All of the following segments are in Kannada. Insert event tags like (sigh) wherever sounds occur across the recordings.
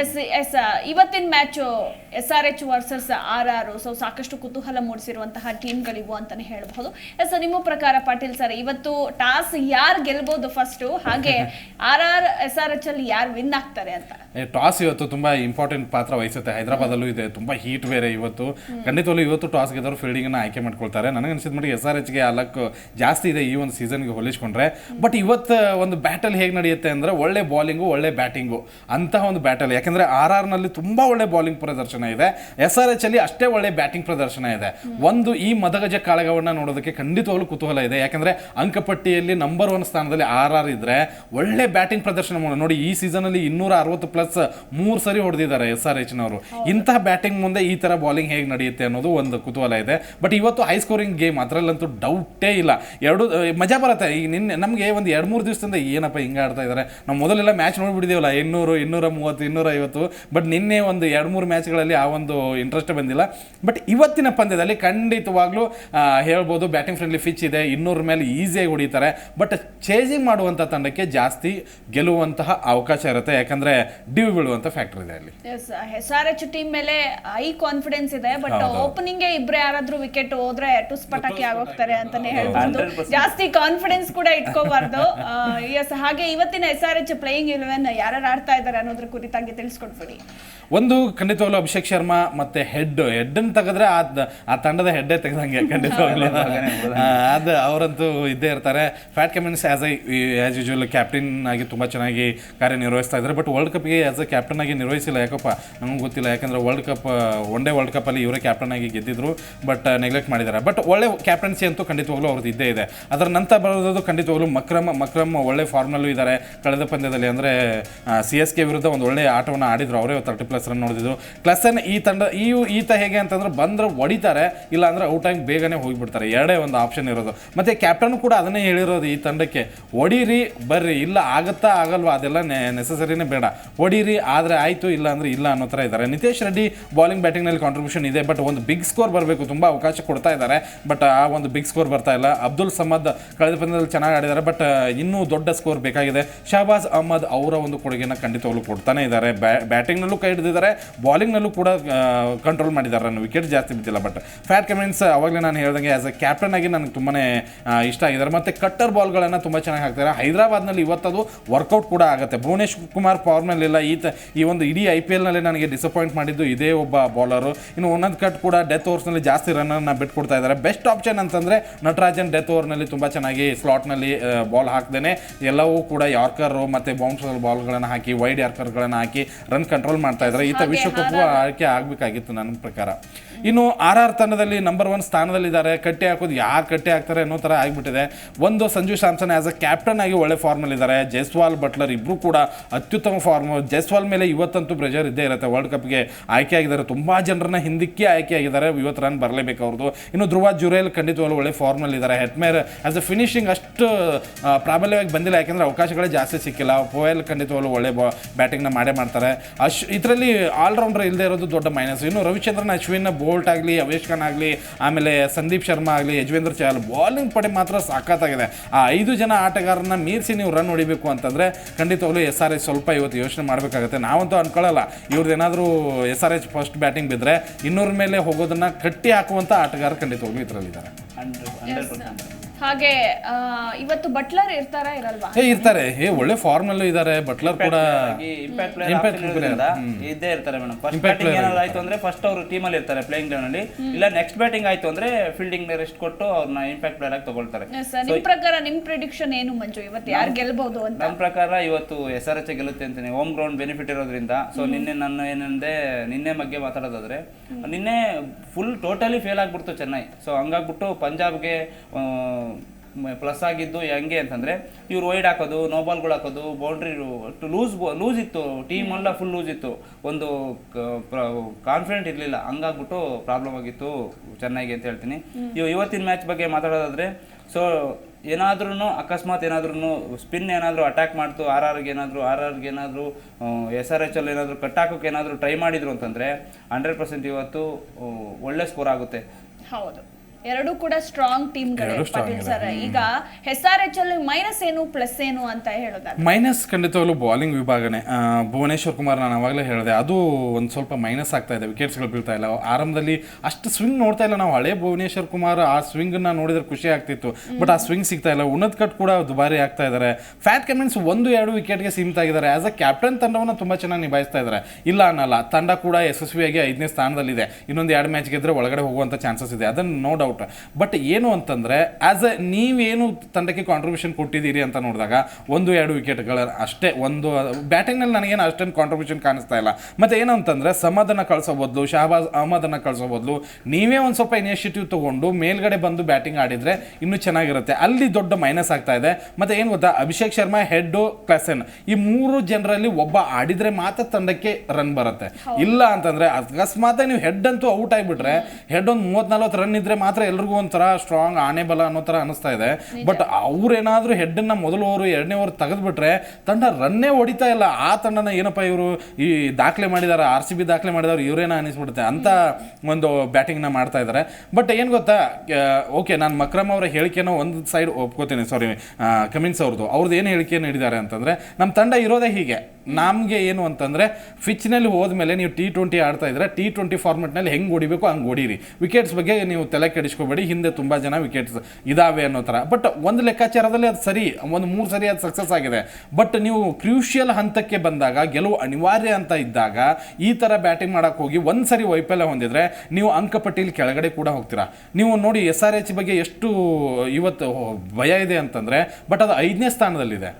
ಎಸ್ ಎಸ್ ಇವತ್ತಿನ match S R H versus R R so ಸಾಕಷ್ಟು ಕುತೂಹಲ ಮೂಡಿಸಿರುವಂತಹ ಟೀಮ್ಗಳಿವು ಅಂತಾನೆ ಹೇಳಬಹುದು. ಎಸ್ ನಿಮ್ಮ ಪ್ರಕಾರ ಪಾಟೀಲ್ ಸರ್ ಇವತ್ತು ಟಾಸ್ ಯಾರು ಗೆಲ್ಬಹುದು ಫಸ್ಟ್ ಹಾಗೆ (laughs) R R S R H ಅಲ್ಲಿ ಯಾರು ವಿನ್ ಆಗ್ತಾರೆ ಅಂತ? ಟಾಸ್ ಇವತ್ತು ತುಂಬಾ ಇಂಪಾರ್ಟೆಂಟ್ ಪಾತ್ರ ವಹಿಸುತ್ತೆ. ಹೈದರಾಬಾದಲ್ಲೂ ಇದೆ ತುಂಬಾ ಹೀಟ್ ಬೇರೆ ಇವತ್ತು. ಖಂಡಿತವಾಗ್ಲೂ ಇವತ್ತು ಟಾಸ್ ಗೆದ್ದವರು ಫೀಲ್ಡಿಂಗ್ ಆಯ್ಕೆ ಮಾಡ್ಕೊಳ್ತಾರೆ. ನನಗೆ ಅನಿಸಿದ ಮಟ್ಟಿಗೆ ಎಸ್ ಆರ್ ಎಚ್ಗೆ ಲಕ್ ಜಾಸ್ತಿ ಇದೆ ಈ ಒಂದು ಸೀಸನ್ಗೆ ಹೋಲಿಸ್ಕೊಂಡ್ರೆ. ಬಟ್ ಇವತ್ತು ಒಂದು ಬ್ಯಾಟಲ್ ಹೇಗೆ ನಡೆಯುತ್ತೆ ಅಂದ್ರೆ ಒಳ್ಳೆ ಬಾಲಿಂಗು ಒಳ್ಳೆ ಬ್ಯಾಟಿಂಗು ಅಂತಹ ಒಂದು ಬ್ಯಾಟಲ್ ಯಾಕಂದ್ರೆ ಆರ್ ಆರ್ನಲ್ಲಿ ತುಂಬಾ ಒಳ್ಳೆ ಬಾಲಿಂಗ್ ಪ್ರದರ್ಶನ ಇದೆ. ಎಸ್ ಆರ್ ಎಚ್ ಅಲ್ಲಿ ಅಷ್ಟೇ ಒಳ್ಳೆ ಬ್ಯಾಟಿಂಗ್ ಪ್ರದರ್ಶನ ಇದೆ. ಒಂದು ಈ ಮದಗಜ ಕಾಳಗವನ್ನ ನೋಡೋದಕ್ಕೆ ಖಂಡಿತವಾಗ್ಲೂ ಕುತೂಹಲ ಇದೆ. ಯಾಕಂದ್ರೆ ಅಂಕಪಟ್ಟಿಯಲ್ಲಿ ನಂಬರ್ ಒನ್ ಸ್ಥಾನದಲ್ಲಿ ಆರ್ ಆರ್ ಇದ್ರೆ ಒಳ್ಳೆ ಬ್ಯಾಟಿಂಗ್ ಪ್ರದರ್ಶನ ಮಾಡೋಣ ನೋಡಿ ಈ ಸೀಸನ್ ಅಲ್ಲಿ ಇನ್ನೂರ ಅರವತ್ತು ಪ್ಲಸ್ ಮೂರು ಸರಿ ಹೊಡೆದಿದ್ದಾರೆ ಎಸ್ ಆರ್ ಎಚ್ ನವರು. ಇಂತಹ ಬ್ಯಾಟಿಂಗ್ ಮುಂದೆ ಈ ತರ ಬಾಲಿಂಗ್ ಹೇಗೆ ನಡೆಯುತ್ತೆ ಅನ್ನೋದು ಒಂದು ಕುತೂಹಲ ಇದೆ. ಬಟ್ ಇವತ್ತು ಹೈ ಸ್ಕೋರಿಂಗ್ ಗೇಮ್ ಅದರಲ್ಲಂತೂ ಡೌಟೇ ಇಲ್ಲ. ಎರಡು ಮಜಾ ಬರುತ್ತೆ. ಈಗ ನಿನ್ನೆ ನಮಗೆ ಒಂದು ಎರಡು ಮೂರು ದಿವಸದಿಂದ ಏನಪ್ಪ ಹಿಂಗೆ ಆಡ್ತಾ ಇದ್ದಾರೆ ನಾವು ಮೊದಲೆಲ್ಲ ಮ್ಯಾಚ್ ನೋಡ್ಬಿಟ್ಟಿದ್ದೀವಲ್ಲ ಇನ್ನೂರು ಇನ್ನೂರ ಮೂವತ್ತು ಇನ್ನೂರ ಐವತ್ತು ಬಟ್ ನಿನ್ನೆ ಒಂದು ಎರಡು ಮೂರು ಮ್ಯಾಚ್ಗಳಲ್ಲಿ ಆ ಒಂದು ಇಂಟ್ರೆಸ್ಟ್ ಬಂದಿಲ್ಲ. ಬಟ್ ಇವತ್ತಿನ ಪಂದ್ಯದಲ್ಲಿ ಖಂಡಿತವಾಗ್ಲೂ ಹೇಳ್ಬೋದು ಬ್ಯಾಟಿಂಗ್ ಫ್ರೆಂಡ್ಲಿ ಫಿಚ್ ಇದೆ. ಇನ್ನೂರ ಮೇಲೆ ಈಸಿಯಾಗಿ ಹೊಡಿತಾರೆ. ಬಟ್ ಚೇಜಿಂಗ್ ಮಾಡುವಂಥ ತಂಡಕ್ಕೆ ಜಾಸ್ತಿ ಗೆಲ್ಲುವಂತಹ ಅವಕಾಶ ಇರುತ್ತೆ. ಯಾಕಂದ್ರೆ ಡಿವ್ ಬೀಳುವಂಥ ಫ್ಯಾಕ್ಟರ್ ಇದೆ ಅಲ್ಲಿ. S S R H team ಮೇಲೆ ಹೈ ಕಾನ್ಫಿಡೆನ್ಸ್ ಇದೆ ಬಟ್. ಓಪನಿಂಗ್ ಇಬ್ರು ಯಾರಾದ್ರೂ ವಿಕೆಟ್ ಹೋದ್ರೆ ಟುಸ್ ಪಟಾಕಿ ಆಗೋಗ್ತಾರೆ ಅಂತಾನೆ ಹೇಳ್ಬೋದು. ಜಾಸ್ತಿ ಕಾನ್ಫಿಡೆನ್ಸ್ ಕೂಡ ಇಟ್ಕೋಬಾರ್ದು. ಎಸ್ ಹಾಗೆ ಇವತ್ತಿನ S R H playing eleven ಯಾರು ಆಡ್ತಾ ಇದ್ದಾರೆ ಅನ್ನೋದ್ರ ಕುರಿತಾಗಿ ತಿಳಿಸ್ಕೊಡ್ಬಿಡಿ ಒಂದು ಖಂಡಿತವಾಗ್ಲೂ ಅಭಿಷೇಕ್ ಶರ್ಮಾ ಮತ್ತೆ ಹೆಡ್ ಹೆಡ್ ಅನ್ನು ತೆಗೆದ್ರೆ ಆ ಆ ತಂಡದ ಹೆಡ್ಡೇ ತೆಗೆದಂಗೆ ಖಂಡಿತವಾಗ್ಲೂ. (laughs) ಅದು ಅವರಂತೂ ಇದ್ದೇ ಇರ್ತಾರೆ. Pat Cummins as I as usual captain ಆಗಿ ತುಂಬ ಚೆನ್ನಾಗಿ ಕಾರ್ಯನಿರ್ವಹಿಸ್ತಾ ಇದ್ದಾರೆ. ಬಟ್ ವರ್ಲ್ಡ್ ಕಪ್ಗೆ ಆಸ್ ಅ ಕ್ಯಾಪ್ಟನ್ ಆಗಿ ನಿರ್ವಹಿಸಿಲ್ಲ. ಯಾಕಪ್ಪ? ನಮಗೆ ಗೊತ್ತಿಲ್ಲ. ಯಾಕಂದ್ರೆ world cup one day world ಕಪ್ಪಲ್ಲಿ ಇವರೇ ಕ್ಯಾಪ್ಟನ್ ಆಗಿ ಗೆದ್ದಿದ್ರು. ಬಟ್ ನೆಗ್ಲೆಕ್ಟ್ ಮಾಡಿದ್ದಾರೆ. ಬಟ್ ಒಳ್ಳೆ ಕ್ಯಾಪ್ಟನ್ಸಿ ಅಂತೂ ಖಂಡಿತವಾಗ್ಲೂ ಅವ್ರದ್ದು ಇದ್ದೇ ಇದೆ. ಅದರ ನಂತರ ಬರೋದು ಖಂಡಿತವಾಗ್ಲೂ ಮಕ್ರಮ್ ಮಕ್ರಮ್ ಒಳ್ಳೆ ಫಾರ್ಮ್ನಲ್ಲೂ ಇದ್ದಾರೆ. ಕಳೆದ ಪಂದ್ಯದಲ್ಲಿ ಅಂದರೆ ಸಿ ಎಸ್ ಕೆ ವಿರುದ್ಧ ಒಂದು ಒಳ್ಳೆ ಆಟವನ್ನು ಆಡಿದ್ರು, ಅವರೇ ತರ್ಟಿ ಪ್ಲಸ್ ರನ್ ನೋಡಿದ್ರು ಕ್ಲಸನ್ ಈ ತಂಡ, ಈ ಈತ ಹೇಗೆ ಅಂತಂದ್ರೆ ಬಂದ್ರೆ ಹೊಡಿತಾರೆ ಇಲ್ಲ ಅಂದ್ರೆ ಔಟ್ ಆಗಿ ಬೇಗನೆ ಹೋಗಿಬಿಡ್ತಾರೆ. ಎರಡೇ ಒಂದು ಆಪ್ಷನ್ ಇರೋದು. ಮತ್ತೆ ಕ್ಯಾಪ್ಟನ್ ಕೂಡ ಅದನ್ನೇ ಹೇಳಿರೋದು ಈ ತಂಡಕ್ಕೆ. ಹೊಡೀರಿ, ಬರ್ರಿ. ಇಲ್ಲ ಆಗತ್ತಾ ಆಗಲ್ವಾ? ಅದೆಲ್ಲ ನೆಸಸರಿನೇ ಬೇಡ. ಹೊಡೀರಿ, ಆದರೆ ಆಯಿತು, ಇಲ್ಲ ಅಂದ್ರೆ ಇಲ್ಲ ಅನ್ನೋ ಥರ ಇದ್ದಾರೆ. ನಿತೇಶ್ ರೆಡ್ಡಿ ಬಾಲಿಂಗ್ ಬ್ಯಾಟಿಂಗ್ನಲ್ಲಿ ಕಾಂಟ್ರಿಬ್ಯೂಷನ್ ಇದೆ ಬಟ್ ಒಂದು ಬಿಗ್ ಸ್ಕೋರ್ ಬರಬೇಕು, ತುಂಬ ಅವಕಾಶ ಕೊಡ್ತಾ ಇದ್ದಾರೆ. ಬಟ್ ಆ, ಒಂದು ಬಿಗ್ ಸ್ಕೋರ್ ಬರ್ತಾ ಇಲ್ಲ. ಅಬ್ದುಲ್ ಸಮದ್ ಕಳೆದ ಪಂದ್ಯದಲ್ಲಿ ಚೆನ್ನಾಗಿ ಆಡಿದ್ದಾರೆ ಬಟ್ ಇನ್ನೂ ದೊಡ್ಡ ಸ್ಕೋರ್ ಬೇಕಾಗಿದೆ. ಶಹಬಾಜ್ ಅಹಮದ್ ಅವರ ಒಂದು ಕೊಡುಗೆನ ಖಂಡಿತವಾಗ್ಲೂ ಕೊಡ್ತಾನೆ ಇದ್ದಾರೆ. ಬ್ಯಾಟಿಂಗ್ನಲ್ಲೂ ಕೈ ಹಿಡಿದಿದ್ದಾರೆ, ಬಾಲಿಂಗ್ನಲ್ಲೂ ಕೂಡ ಕಂಟ್ರೋಲ್ ಮಾಡಿದ್ದಾರೆ. ರನ್ ವಿಕೆಟ್ ಜಾಸ್ತಿ ಬಿದ್ದಿಲ್ಲ ಬಟ್ ಫ್ಯಾಟ್ ಕಮೆಂಟ್ಸ್ ಅವಾಗಲೇ ನಾನು ಹೇಳ್ದಂಗೆ ಆಸ್ ಅ ಕ್ಯಾಪ್ಟನ್ ಆಗಿ ನನಗೆ ತುಂಬಾ ಇಷ್ಟ ಆಗಿದ್ದಾರೆ. ಮತ್ತು ಕಟ್ಟರ್ ಬಾಲ್ಗಳನ್ನು ತುಂಬ ಚೆನ್ನಾಗಿ ಹಾಕ್ತಾರೆ. ಹೈದರಾಬಾದ್ನಲ್ಲಿ ಇವತ್ತದು ವರ್ಕೌಟ್ ಕೂಡ ಆಗುತ್ತೆ. ಭುವನೇಶ್ ಕುಮಾರ್ ಫಾರ್ಮ್ನಲ್ಲಿಲ್ಲ ಈತ, ಈ ಒಂದು ಇಡೀ ಐ ಪಿ ಎಲ್ನಲ್ಲಿ ನನಗೆ ಡಿಸಪಾಯಿಂಟ್ ಮಾಡಿದ್ದು ಇದೇ ಒಬ್ಬ ಬೌಲರು ಇನ್ನು ಒಂದೊಂದು ಕಟ್ ಕೂಡ ಡೆತ್ ಓವರ್ಸ್ನಲ್ಲಿ ಜಾಸ್ತಿ ರನ್ನನ್ನು ಬಿಟ್ಕೊಡ್ತಾ ಇದ್ದಾರೆ. ಬೆಸ್ಟ್ ಆಪ್ಷನ್ ಅಂತಂದರೆ ನಟರಾಜನ್ ಡೆತ್ ಓವರ್ನಲ್ಲಿ ತುಂಬ ಚೆನ್ನಾಗಿ ಸ್ಲಾಟ್ನಲ್ಲಿ ಬಾಲ್ ಹಾಕ್ದೇನೆ. ಎಲ್ಲವೂ ಕೂಡ ಯಾರ್ಕರು ಮತ್ತು ಬೌನ್ಸರ್ ಬಾಲ್ಗಳನ್ನು ಹಾಕಿ ವೈಡ್ ಯಾರ್ಕರ್ಗಳನ್ನು ಹಾಕಿ ರನ್ ಕಂಟ್ರೋಲ್ ಮಾಡ್ತಾ ಇದ್ದಾರೆ ಈತ ವಿಶ್ವಕಪ್ ಆಯ್ಕೆ ಆಗಬೇಕಾಗಿತ್ತು ನನ್ನ ಪ್ರಕಾರ. ಇನ್ನು ಆರ್ ಆರ್ ತಂಡದಲ್ಲಿ ನಂಬರ್ ಒನ್ ಸ್ಥಾನದಲ್ಲಿದ್ದಾರೆ. ಕಟ್ಟಿ ಹಾಕೋದು ಯಾರು ಕಟ್ಟಿ ಹಾಕ್ತಾರೆ ಅನ್ನೋ ಥರ ಆಗಿಬಿಟ್ಟಿದೆ. ಒಂದು ಸಂಜು ಸ್ಯಾಮ್ಸನ್ ಆಸ್ ಅ ಕ್ಯಾಪ್ಟನ್ ಆಗಿ ಒಳ್ಳೆ ಫಾರ್ಮಲ್ಲಿದ್ದಾರೆ ಜೈಸ್ವಾಲ್ ಬಟ್ಲರ್ ಇಬ್ಬರು ಕೂಡ ಅತ್ಯುತ್ತಮ ಫಾರ್ಮ್ ಜೈಸ್ವಾಲ್ ಮೇಲೆ ಇವತ್ತಂತೂ ಪ್ರೆಷರ್ ಇದ್ದೇ ಇರುತ್ತೆ. ವರ್ಲ್ಡ್ ಕಪ್ಗೆ ಆಯ್ಕೆ ಆಗಿದ್ದಾರೆ ತುಂಬ ಜನರನ್ನ ಹಿಂದಿಕ್ಕೆ ಆಯ್ಕೆ ಆಗಿದ್ದಾರೆ ಇವತ್ತು ರನ್ ಬರಲೇಬೇಕು ಅವ್ರದ್ದು ಇನ್ನು ಧ್ರುವ ಜುರೇಲ್ ಖಂಡಿತವಾಗ್ಲೂ ಒಳ್ಳೆ ಫಾರ್ಮಲ್ಲಿದ್ದಾರೆ ಹೆಟ್ಮೇರ್ ಆ್ಯಸ್ ಅ ಫಿನಿಶಿಂಗ್ ಅಷ್ಟು ಪ್ರಾಬಲ್ಯವಾಗಿ ಬಂದಿಲ್ಲ. ಯಾಕೆಂದರೆ ಅವಕಾಶಗಳೇ ಜಾಸ್ತಿ ಸಿಕ್ಕಿಲ್ಲ. ಪೋಯಲ್ ಖಂಡಿತವಾಗ್ಲೂ ಒಳ್ಳೆ ಬಾ ಬ್ಯಾಟಿಂಗ್ನ ಮಾಡೇ ಮಾಡ್ತಾರೆ. ಅಶ್, ಇದರಲ್ಲಿ ಆಲ್ರೌಂಡರ್ ಇಲ್ಲದೆ ಇರೋದು ದೊಡ್ಡ ಮೈನಸ್ ಇನ್ನು ರವಿಚಂದ್ರನ್, ಅಶ್ವಿನ್ ಬೋಲ್ಟ್ ಆಗಲಿ ಅವೇಶ್ ಖಾನ್ ಆಗಲಿ, ಆಮೇಲೆ ಸಂದೀಪ್ ಶರ್ಮಾ ಆಗಲಿ, ಯಜವೇಂದ್ರ ಚಹಲ್ ಬಾಲಿಂಗ್ ಪಡೆ ಮಾತ್ರ ಸಾಕತ್ತಾಗಿದೆ ಆ ಐದು ಜನ ಆಟಗಾರರನ್ನ ಮೀರಿಸಿ ನೀವು ರನ್ ಹೊಡಿಬೇಕು ಅಂತಂದರೆ ಖಂಡಿತವಾಗ್ಲೂ ಎಸ್ ಆರ್ ಎಚ್ ಸ್ವಲ್ಪ ಇವತ್ತು ಯೋಚನೆ ಮಾಡಬೇಕಾಗುತ್ತೆ. ನಾವಂತೂ ಅನ್ಕೊಳ್ಳಲ್ಲ. ಇವ್ರದ್ದು ಏನಾದರೂ S R H first batting ಬಿದ್ದರೆ ಇನ್ನೂರ ಮೇಲೆ ಹೋಗೋದನ್ನು ಕಟ್ಟಿ ಹಾಕುವಂಥ ಆಟಗಾರ ಖಂಡಿತವಾಗ್ಲೂ ಇದರಲ್ಲಿದ್ದಾರೆ. ಹಾಗೆ ಆ, ಇವತ್ತು ಬಟ್ಲರ್ ಇರ್ತಾರಾ ಇರಲ್ವಾ? ಏ ಇರ್ತಾರೆ. ಏ ಒಳ್ಳೆ ಫಾರ್ಮ್ನಲ್ಲೂ ಇದ್ದಾರೆ ಬಟ್ಲರ್ ಕೂಡ ಇಂಪ್ಯಾಕ್ಟ್ Impact ಪ್ಲೇಯರ್ ಇದ್ದೇ ಇರ್ತಾರೆ ಮೇಡಮ್ ಫಸ್ಟ್ ಬ್ಯಾಟಿಂಗ್ ಏನಾದ್ರು ಆಯ್ತು ಅಂದ್ರೆ ಫಸ್ಟ್ ಅವರು ಅಲ್ಲಿ ಇರ್ತಾರೆ ಪ್ಲೇಯಿಂಗ್ ಅಲ್ಲಿ. ಇಲ್ಲ ನೆಕ್ಸ್ಟ್ ಬ್ಯಾಟಿಂಗ್ ಆಯ್ತು ಅಂದ್ರೆ ಫೀಲ್ಡಿಂಗ್ ರೆಸ್ಟ್ ಕೊಟ್ಟು ಅವ್ರನ್ನ ಇಂಪ್ಯಾಕ್ಟ್ ಪ್ಲೇಯರ್ ಆಗಿ ತಗೊಳ್ತಾರೆ. ಎಸ್ ನಿಮ್ ಪ್ರಕಾರ ನಿಮ್ ಪ್ರಿಡಿಕ್ಷನ್ ಏನು ಮಂಜು? ಇವತ್ತು ಯಾರು ಗೆಲ್ಬಹುದು ಅಂತ? ನನ್ನ ಪ್ರಕಾರ ಇವತ್ತು ಎಸ್ ಆರ್ ಎಚ್ ಗೆಲ್ಲುತ್ತೆ ಅಂತೀನಿ. ಹೋಮ್ ಗ್ರೌಂಡ್ ಬೆನಿಫಿಟ್ ಇರೋದ್ರಿಂದ. ಸೊ ನಿನ್ನೆ ನಾನು ಏನಂದ್ರೆ ನಿನ್ನೆ ಬಗ್ಗೆ ಮಾತಾಡೋದಾದ್ರೆ ನಿನ್ನೆ ಫುಲ್ ಟೋಟಲಿ ಫೇಲ್ ಆಗ್ಬಿಡ್ತು ಚೆನ್ನೈ. ಸೊ ಹಂಗಾಗ್ಬಿಟ್ಟು ಪಂಜಾಬ್ಗೆ ಪ್ಲಸ್ ಆಗಿದ್ದು ಹೆಂಗೆ ಅಂತಂದರೆ ಇವ್ರು ವೈಡ್ ಹಾಕೋದು ನೋ ಬಾಲ್ಗಳು ಹಾಕೋದು ಬೌಂಡ್ರಿ ಲೂಸ್ ಲೂಸ್ ಇತ್ತು ಟೀಮ್ ಎಲ್ಲ ಫುಲ್ ಲೂಸ್ ಇತ್ತು. ಒಂದು ಕಾನ್ಫಿಡೆಂಟ್ ಇರಲಿಲ್ಲ. ಹಂಗಾಗ್ಬಿಟ್ಟು ಪ್ರಾಬ್ಲಮ್ ಆಗಿತ್ತು ಚೆನ್ನಾಗಿ ಅಂತ ಹೇಳ್ತೀನಿ. ಇವ್ ಇವತ್ತಿನ ಮ್ಯಾಚ್ ಬಗ್ಗೆ ಮಾತಾಡೋದಾದರೆ ಸೊ ಏನಾದ್ರೂ ಅಕಸ್ಮಾತ್ ಏನಾದ್ರೂ ಸ್ಪಿನ್ ಏನಾದರೂ ಅಟ್ಯಾಕ್ ಮಾಡ್ತು ಆರ್ ಆರ್ಗೆ ಏನಾದರೂ ಆರ್ ಆರ್ಗೆ ಏನಾದರೂ ಎಸ್ ಆರ್ ಎಚ್ ಅಲ್ಲಿ ಏನಾದರೂ ಕಟ್ಟಾಕೋಕೆ ಏನಾದರೂ ಟ್ರೈ ಮಾಡಿದ್ರು ಅಂತಂದರೆ ಹಂಡ್ರೆಡ್ ಪರ್ಸೆಂಟ್ ಇವತ್ತು ಒಳ್ಳೆ ಸ್ಕೋರ್ ಆಗುತ್ತೆ. ಹೌದು. ಎರಡು ಕೂಡ ಸ್ಟ್ರಾಂಗ್ ಟೀಮ್ಗಳೇ ಎರಡು strong ಪಾಟೀಲ್ ಸರ್ ಈಗ ಎಸ್ ಆರ್ ಎಚ್ ಅಲ್ಲಿ ಮೈನಸ್ ಏನು ಪ್ಲಸ್ ಏನು ಅಂತ ಹೇಳೋದಾದ್ರೆ? ಮೈನಸ್ ಖಂಡಿತವಾಗ್ಲೂ ಬೌಲಿಂಗ್ ವಿಭಾಗನೆ. ಆ, ಭುವನೇಶ್ವರ್ ಕುಮಾರ್ ನಾನು ಅವಾಗಲೇ ಹೇಳಿದೆ ಅದು ಒಂದು ಸ್ವಲ್ಪ ಮೈನಸ್ ಆಗ್ತಾ ಇದೆ ವಿಕೆಟ್ಸ್ಗಳು ಬೀಳ್ತಾ ಇಲ್ಲ. ಆರಂಭದಲ್ಲಿ ಅಷ್ಟು ಸ್ವಿಂಗ್ ನೋಡ್ತಾ ಇಲ್ಲ ನಾವು. ಹಳೆ ಭುವನೇಶ್ವರ್ ಕುಮಾರ್ ಆ ಸ್ವಿಂಗ್ನ ನೋಡಿದ್ರೆ ಖುಷಿ ಆಗ್ತಿತ್ತು. ಬಟ್ ಆ ಸ್ವಿಂಗ್ ಸಿಗ್ತಾ ಇಲ್ಲ. ಉನ್ನತ್ ಕಟ್ ಕೂಡ ದುಬಾರಿ ಆಗ್ತಾ ಇದ್ದಾರೆ ಫ್ಯಾಟ್ ಕಮೆಂಟ್ಸ್ ಒಂದು ಎರಡು ವಿಕೆಟ್ಗೆ ಸೀಮಿತ ಆಗಿದ್ದಾರೆ. ಆಸ್ ಅ ಕ್ಯಾಪ್ಟನ್ ತಂಡವನ್ನು ತುಂಬಾ ಚೆನ್ನಾಗಿ ನಿಭಾಯಿಸ್ತಾ ಇದ್ದಾರೆ ಇಲ್ಲ ಅನ್ನಲ್ಲ ತಂಡ ಕೂಡ ಯಶಸ್ವಿಯಾಗಿ ಐದನೇ ಸ್ಥಾನದಲ್ಲಿದೆ. ಇನ್ನೊಂದು ಎರಡು ಮ್ಯಾಚ್ ಗೆದ್ರೆ ಒಳಗಡೆ ಹೋಗುವಂತ ಚಾನ್ಸಸ್ ಇದೆ. ಅದನ್ನ ನೋ ಡೌಟ್ ಬಟ್ ಏನು ಅಂತಂದ್ರೆ ಆ್ಯಸ್ ಎ ನೀವೇನು ತಂಡಕ್ಕೆ ಕಾಂಟ್ರಿಬ್ಯೂಷನ್ ಕೊಟ್ಟಿದ್ದೀರಿ ಅಂತ ನೋಡಿದಾಗ ಒಂದು ಎರಡು ವಿಕೆಟ್ಗಳ ಅಷ್ಟೇ ಒಂದು ಬ್ಯಾಟಿಂಗ್ನಲ್ಲಿ ನನಗೇನು ಅಷ್ಟೇನು ಕಾಂಟ್ರಿಬ್ಯೂಷನ್ ಕಾಣಿಸ್ತಾ ಇಲ್ಲ. ಮತ್ತೆ ಏನು ಅಂತಂದರೆ ಸಮಾಧಾನ ಕಳಿಸೋ ಬದಲು ಶಹಬಾಜ್ ಅಹಮದನ್ನ ಕಳಿಸೋ ಬದಲು ನೀವೇ ಒಂದು ಸ್ವಲ್ಪ ಇನಿಷಿಯೇಟಿವ್ ತಗೊಂಡು ಮೇಲ್ಗಡೆ ಬಂದು ಬ್ಯಾಟಿಂಗ್ ಆಡಿದ್ರೆ ಇನ್ನೂ ಚೆನ್ನಾಗಿರುತ್ತೆ. ಅಲ್ಲಿ ದೊಡ್ಡ ಮೈನಸ್ ಆಗ್ತಾ ಇದೆ. ಮತ್ತೆ ಏನು ಗೊತ್ತಾ ಅಭಿಷೇಕ್ ಶರ್ಮಾ ಹೆಡ್ ಕ್ಲಾಸನ್ ಈ ಮೂರು ಜನರಲ್ಲಿ ಒಬ್ಬ ಆಡಿದ್ರೆ ಮಾತ್ರ ತಂಡಕ್ಕೆ ರನ್ ಬರುತ್ತೆ. ಇಲ್ಲ ಅಂತಂದ್ರೆ ಅಕಸ್ಮಾತ್ ನೀವು ಹೆಡ್ ಅಂತೂ ಔಟ್ ಆಗಿಬಿಟ್ರೆ ಹೆಡ್ ಒಂದು ಮೂವತ್ ನಲ್ವತ್ತು ರನ್ ಇದ್ರೆ ಮಾತ್ರ ಎಲ್ರಿಗೂ ಒಂಥರ ಸ್ಟ್ರಾಂಗ್ ಆನೆ ಬಲ ಅನ್ನೋ ಥರ ಅನಿಸ್ತಾ ಇದೆ. ಬಟ್ ಅವ್ರೇನಾದರೂ ಹೆಡ್ಡನ್ನು ಮೊದಲು ಓವರ್ ಎರಡನೇ ಓವರ್ ತೆಗೆದುಬಿಟ್ರೆ ತಂಡ ರನ್ನೇ ಹೊಡಿತಾ ಇಲ್ಲ. ಆ ತಂಡನ ಏನಪ್ಪ ಇವರು ಈ ದಾಖಲೆ ಮಾಡಿದಾರೆ ಆರ್ ಸಿ ಬಿ ದಾಖಲೆ ಮಾಡಿದವರು ಇವರೇನ ಅನಿಸ್ಬಿಡುತ್ತೆ ಅಂತ ಒಂದು ಬ್ಯಾಟಿಂಗ್ನ ಮಾಡ್ತಾ ಇದ್ದಾರೆ ಬಟ್ ಏನು ಗೊತ್ತಾ ಓಕೆ ನಾನು ಮಕ್ರಮ್ ಅವರ ಹೇಳಿಕೆನೋ ಒಂದು ಸೈಡ್ ಒಪ್ಕೋತೀನಿ. ಸಾರಿ ಕಮಿನ್ಸ್ ಅವ್ರದ್ದು ಅವ್ರದ್ದು ಏನು ಹೇಳಿಕೆ ನೀಡಿದ್ದಾರೆ ಅಂತಂದ್ರೆ ನಮ್ಮ ತಂಡ ಇರೋದೇ ಹೀಗೆ. ನಮಗೆ ಏನು ಅಂತಂದ್ರೆ ಫಿಚ್ನಲ್ಲಿ ಹೋದ್ಮೇಲೆ ನೀವು ಟಿ ಟ್ವೆಂಟಿ ಆಡ್ತಾ ಇದ್ರೆ ಟಿ ಟ್ವೆಂಟಿ ಫಾರ್ಮೆಟ್ನಲ್ಲಿ ಹೆಂಗೆ ಹೊಡಿಬೇಕು ಹಂಗೆ ಹೊಡೀರಿ. ವಿಕೆಟ್ಸ್ ಬಗ್ಗೆ ನೀವು ತಲೆ ಕೆಡಿಸ್ಕೋಬೇಡಿ ಹಿಂದೆ ತುಂಬ ಜನ ವಿಕೆಟ್ಸ್ ಇದಾವೆ ಅನ್ನೋ ಥರ. ಬಟ್ ಒಂದು ಲೆಕ್ಕಾಚಾರದಲ್ಲಿ ಅದು ಸರಿ, ಒಂದು ಮೂರು ಸರಿ ಅದು ಸಕ್ಸಸ್ ಆಗಿದೆ. ಬಟ್ ನೀವು ಕ್ರೂಷಿಯಲ್ ಹಂತಕ್ಕೆ ಬಂದಾಗ, ಗೆಲುವು ಅನಿವಾರ್ಯ ಅಂತ ಇದ್ದಾಗ, ಈ ಥರ ಬ್ಯಾಟಿಂಗ್ ಮಾಡೋಕ್ಕೆ ಹೋಗಿ ಒಂದು ಸರಿ ವೈಫಲ್ಯ ಹೊಂದಿದ್ರೆ ನೀವು ಅಂಕಪಟ್ಟಿಲಿ ಕೆಳಗಡೆ ಕೂಡ ಹೋಗ್ತೀರಾ. ನೀವು ನೋಡಿ ಎಸ್ ಆರ್ ಎಚ್ ಬಗ್ಗೆ ಎಷ್ಟು ಇವತ್ತು ಭಯ ಇದೆ ಅಂತಂದರೆ ಬಟ್ ಅದು ಐದನೇ ಸ್ಥಾನದಲ್ಲಿದೆ.